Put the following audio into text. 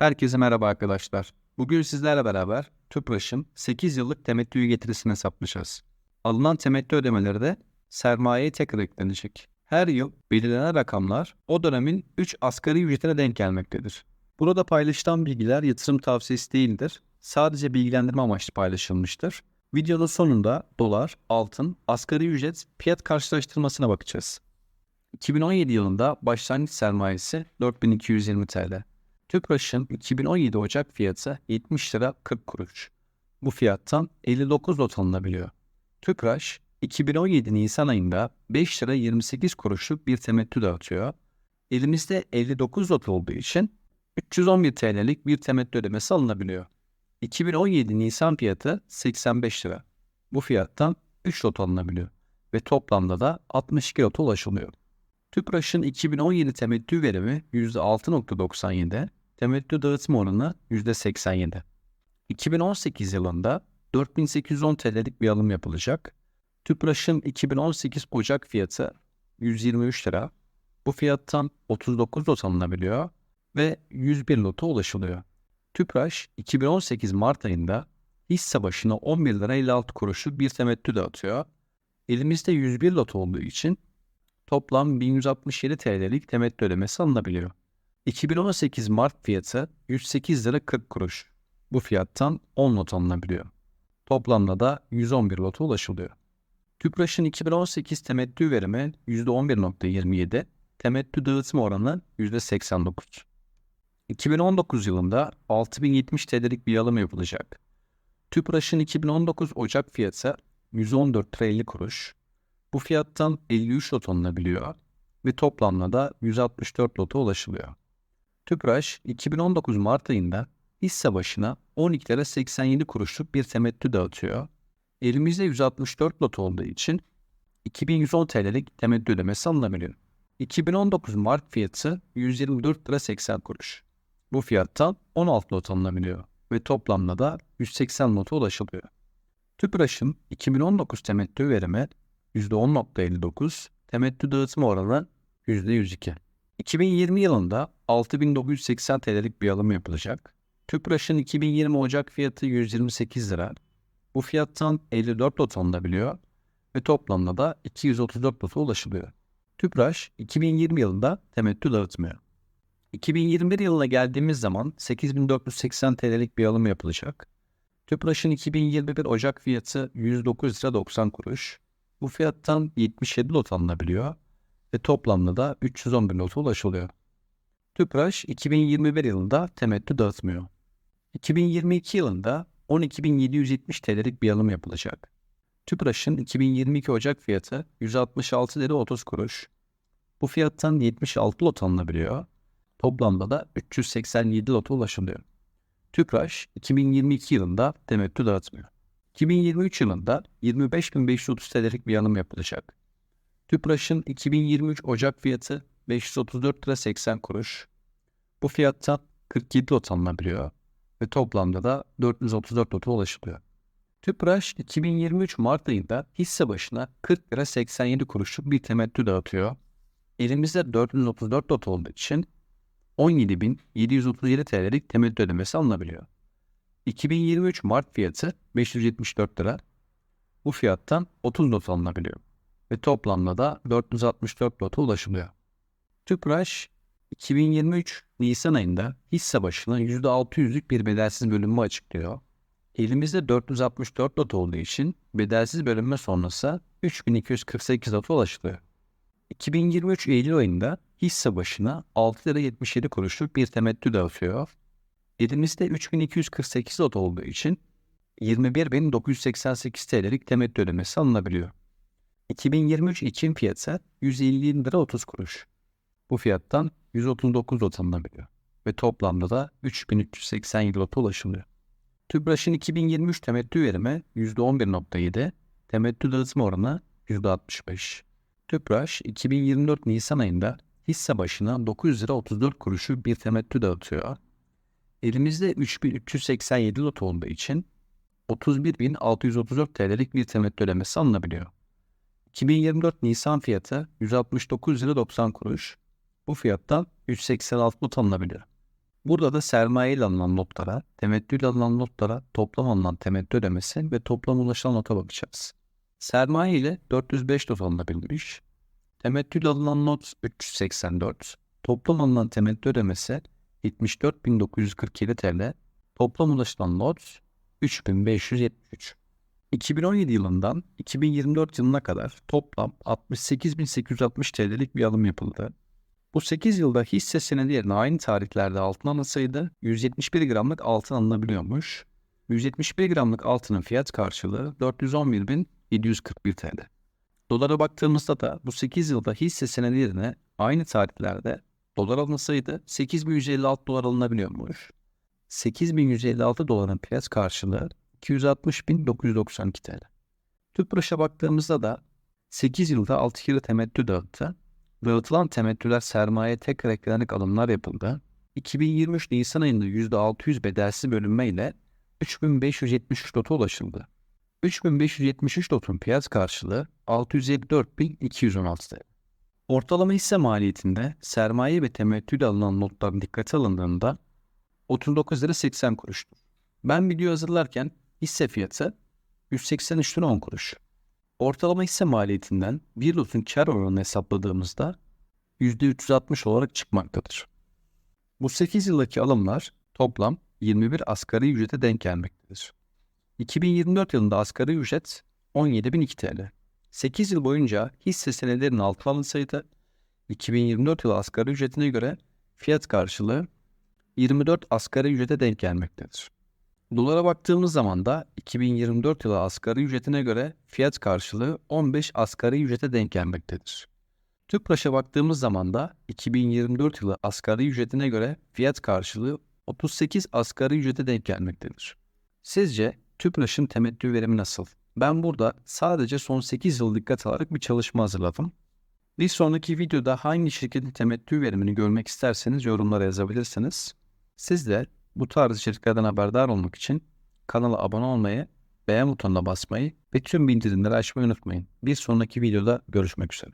Herkese merhaba arkadaşlar. Bugün sizlerle beraber TÜPRAŞ'ın 8 yıllık temettü getirisini hesaplayacağız. Alınan temettü ödemeleri de sermayeye tekrar eklenecek. Her yıl belirlenen rakamlar o dönemin 3 asgari ücretine denk gelmektedir. Burada paylaşılan bilgiler yatırım tavsiyesi değildir. Sadece bilgilendirme amaçlı paylaşılmıştır. Videonun sonunda dolar, altın, asgari ücret fiyat karşılaştırmasına bakacağız. 2017 yılında başlangıç sermayesi 4220 TL. Tüpraş'ın 2017 Ocak fiyatı 70 lira 40 kuruş. Bu fiyattan 59 lot alınabiliyor. Tüpraş 2017 Nisan ayında 5 lira 28 kuruşluk bir temettü dağıtıyor. Elimizde 59 lot olduğu için 311 TL'lik bir temettü ödemesi alınabiliyor. 2017 Nisan fiyatı 85 lira. Bu fiyattan 3 lot alınabiliyor ve toplamda da 62 lota ulaşılıyor. Tüpraş'ın 2017 temettü verimi %6.97, temettü dağıtım oranı %87. 2018 yılında 4810 TL'lik bir alım yapılacak. Tüpraş'ın 2018 Ocak fiyatı 123 lira. Bu fiyattan 39 lot alınabiliyor ve 101 lota ulaşılıyor. Tüpraş 2018 Mart ayında hisse başına 11 lira 56 kuruşluk bir temettü dağıtıyor. Elimizde 101 lot olduğu için toplam 1167 TL'lik temettü ödemesi alınabiliyor. 2018 Mart fiyatı 108 lira 40 kuruş. Bu fiyattan 10 lot alınabiliyor. Toplamda da 111 lota ulaşılıyor. Tüpraş'ın 2018 temettü verimi %11.27, temettü dağıtım oranı %89. 2019 yılında 6070 TL'lik bir alım yapılacak. Tüpraş'ın 2019 Ocak fiyatı 114 lira 50 kuruş. Bu fiyattan 53 lot alınabiliyor ve toplamda da 164 lota ulaşılıyor. Tüpraş 2019 Mart ayında hisse başına 12 lira 87 kuruşluk bir temettü dağıtıyor. Elimizde 164 lot olduğu için 2110 TL'lik temettü ödemesi alınabiliyor. 2019 Mart fiyatı 124 lira 80 kuruş. Bu fiyattan 16 lot alınabiliyor ve toplamda da 180 lota ulaşılıyor. Tüpraş'ın 2019 temettü verimi %10.59, temettü dağıtım oranı %102. 2020 yılında 6980 TL'lik bir alım yapılacak. Tüpraş'ın 2020 Ocak fiyatı 128 lira. Bu fiyattan 54 lot alınabiliyor ve toplamda da 234 lota ulaşılıyor. Tüpraş 2020 yılında temettü dağıtmıyor. 2021 yılına geldiğimiz zaman 8480 TL'lik bir alım yapılacak. Tüpraş'ın 2021 Ocak fiyatı 109 lira 90 kuruş. Bu fiyattan 77 lot alınabiliyor ve toplamda da 311 lota ulaşılıyor. Tüpraş 2021 yılında temettü dağıtmıyor. 2022 yılında 12.770 TL'lik bir alım yapılacak. Tüpraş'ın 2022 Ocak fiyatı 166 lira 30 kuruş. Bu fiyattan 76 lot alınabiliyor. Toplamda da 387 lota ulaşılıyor. Tüpraş 2022 yılında temettü dağıtmıyor. 2023 yılında 25.530 TL'lik bir alım yapılacak. Tüpraş'ın 2023 Ocak fiyatı 534 lira 80 kuruş. Bu fiyattan 47 lot alınabiliyor ve toplamda da 434 lota ulaşılıyor. Tüpraş 2023 Mart ayında hisse başına 40 lira 87 kuruşluk bir temettü dağıtıyor. Elimizde 434 lot olduğu için 17.737 TL'lik temettü ödemesi alınabiliyor. 2023 Mart fiyatı 574 lira. Bu fiyattan 30 lot alınabiliyor ve toplamda da 464 lota ulaşılıyor. Tüpraş 2023 Nisan ayında hisse başına %600'lük bir bedelsiz bölünme açıklıyor. Elimizde 464 lot olduğu için bedelsiz bölünme sonrası 3248 lota ulaşılıyor. 2023 Eylül ayında hisse başına 6 lira 77 kuruşluk bir temettü dağıtıyor. Elimizde 3248 lot olduğu için 21.988 TL'lik temettü ödemesi alınabiliyor. 2023 için fiyatı 150 lira 30 kuruş. Bu fiyattan 139 lot alınabiliyor ve toplamda da 3387 lota ulaşılıyor. TÜBRAŞ'ın 2023 temettü verimi %11.7, temettü dağıtım oranı %65. TÜBRAŞ 2024 Nisan ayında hisse başına 900 lira 34 kuruşu bir temettü dağıtıyor. Elimizde 3387 lot olduğu için 31.634 TL'lik bir temettü ödemesi alınabiliyor. 2024 Nisan fiyatı 169 lira 90 kuruş. Bu fiyattan 186 lot alınabilir. Burada da sermaye ile alınan notlara, temettü ile alınan notlara toplam alınan temettü ödemesi ve toplam ulaşılan nota bakacağız. Sermaye ile 405 not alınabilmiş. Temettü ile alınan not 384. Toplam alınan temettü ödemesi 74.947 TL. Toplam ulaşılan not 3573. 2017 yılından 2024 yılına kadar toplam 68.860 TL'lik bir alım yapıldı. Bu 8 yılda hisse senedi yerine aynı tarihlerde altın alınsaydı 171 gramlık altın alınabiliyormuş. 171 gramlık altının fiyat karşılığı 411.741 TL. Dolara baktığımızda da bu 8 yılda hisse senedi yerine aynı tarihlerde dolar alınsaydı 8.156 dolar alınabiliyormuş. 8.156 doların fiyat karşılığı 260.992 TL. Tüpraş'a baktığımızda da 8 yılda 6 kere temettü dağıttı. Dağıtılan temettüler sermaye tekrar eklenerek alımlar yapıldı. 2023 Nisan ayında %600 bedelsiz bölünmeyle 3573 lota ulaşıldı. 3573 lotun fiyat karşılığı 654.216 TL. Ortalama hisse maliyetinde sermaye ve temettüyle alınan notlar dikkate alındığında 39 lira 80 kuruştur. Ben video hazırlarken hisse fiyatı 183 lira 10 kuruş. Ortalama hisse maliyetinden bir lotun kar oranını hesapladığımızda %360 olarak çıkmaktadır. Bu 8 yıldaki alımlar toplam 21 asgari ücrete denk gelmektedir. 2024 yılında asgari ücret 17.002 TL. 8 yıl boyunca hisse senedlerinin altına alınsaydı 2024 yılı asgari ücretine göre fiyat karşılığı 24 asgari ücrete denk gelmektedir. Dolara baktığımız zaman da 2024 yılı asgari ücretine göre fiyat karşılığı 15 asgari ücrete denk gelmektedir. Tüpraş'a baktığımız zaman da 2024 yılı asgari ücretine göre fiyat karşılığı 38 asgari ücrete denk gelmektedir. Sizce Tüpraş'ın temettü verimi nasıl? Ben burada sadece son 8 yıl dikkat alarak bir çalışma hazırladım. Bir sonraki videoda hangi şirketin temettü verimini görmek isterseniz yorumlara yazabilirsiniz. Siz de bu tarz içeriklerden haberdar olmak için kanala abone olmayı, beğen butonuna basmayı ve tüm bildirimleri açmayı unutmayın. Bir sonraki videoda görüşmek üzere.